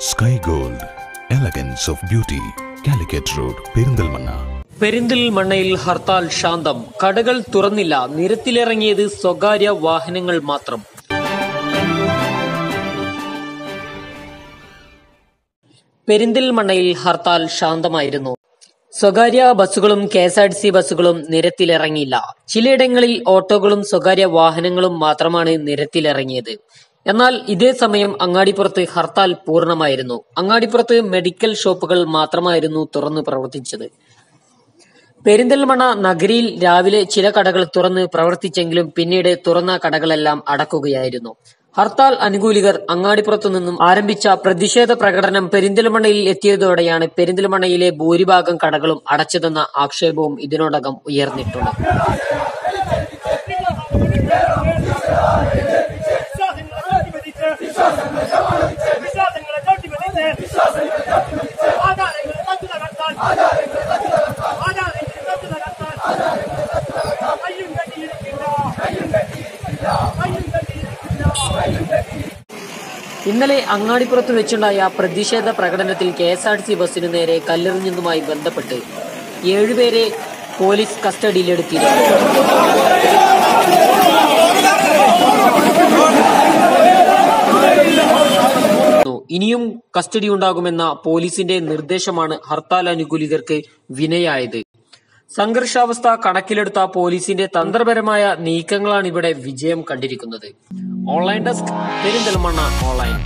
Sky gold elegance of beauty Calicut road Perinthalmanna പെരിന്തൽമണ്ണയിൽ ഹർത്താൽ ശാന്തം. കടകൾ തുറന്നില്ല. നിരത്തിലിറങ്ങിയത് സ്വകാര്യ വാഹനങ്ങൾ മാത്രം. പെരിന്തൽമണ്ണയിൽ ഹർത്താൽ ശാന്തമായിരുന്നു. സ്വകാര്യ ബസ്സുകളും K S R T C ബസ്സുകളും നിരത്തിലിറങ്ങിയില്ല. ചിലയിടങ്ങളിൽ ഓട്ടോകളും സ്വകാര്യ വാഹനങ്ങളും മാത്രമാണ് നിരത്തിലിറങ്ങിയത്. എന്നാൽ ഇതേ സമയം അങ്ങാടിപ്പുറത്ത് ഹർത്താൽ പൂർണമായിരുന്നു. അങ്ങാടിപ്പുറത്ത് മെഡിക്കൽ ഷോപ്പുകൾ മാത്രമായിരുന്നു തുറന്നു പ്രവർത്തിച്ചത്. പെരിന്തൽമണ്ണ നഗരിയിൽ രാവിലെ ചില കടകൾ തുറന്ന് പ്രവർത്തിച്ചെങ്കിലും പിന്നീട് തുറന്ന കടകളെല്ലാം അടക്കുകയായിരുന്നു. ഹർത്താൽ അനുകൂലികർ അങ്ങാടിപ്പുറത്തു നിന്നും ആരംഭിച്ച പ്രതിഷേധ പ്രകടനം പെരിന്തൽമണ്ണയിൽ എത്തിയതോടെയാണ് പെരിന്തൽമണ്ണയിലെ ഭൂരിഭാഗം കടകളും അടച്ചതെന്ന ആക്ഷേപവും ഇതിനോടകം ഉയർന്നിട്ടുണ്ട് ഇന്നലെ അങ്ങാടിപ്പുറത്ത് വെച്ചുണ്ടായ പ്രതിഷേധ പ്രകടനത്തിൽ K S R T C ബസ്സിനു നേരെ കല്ലെറിഞ്ഞതുമായി ബന്ധപ്പെട്ട് ഏഴുപേരെ പോലീസ് കസ്റ്റഡിയിലെടുത്തിരുന്നു. ഇനിയും കസ്റ്റഡി ഉണ്ടാകുമെന്ന പോലീസിന്റെ നിർദ്ദേശമാണ് ഹർത്താൽ അനുകൂലികർക്ക് വിനയായത്. സംഘർഷാവസ്ഥ കണക്കിലെടുത്ത പോലീസിന്റെ തന്ത്രപരമായ നീക്കങ്ങളാണ് ഇവിടെ വിജയം കണ്ടിരിക്കുന്നത്. Online desk Perinthalmanna online.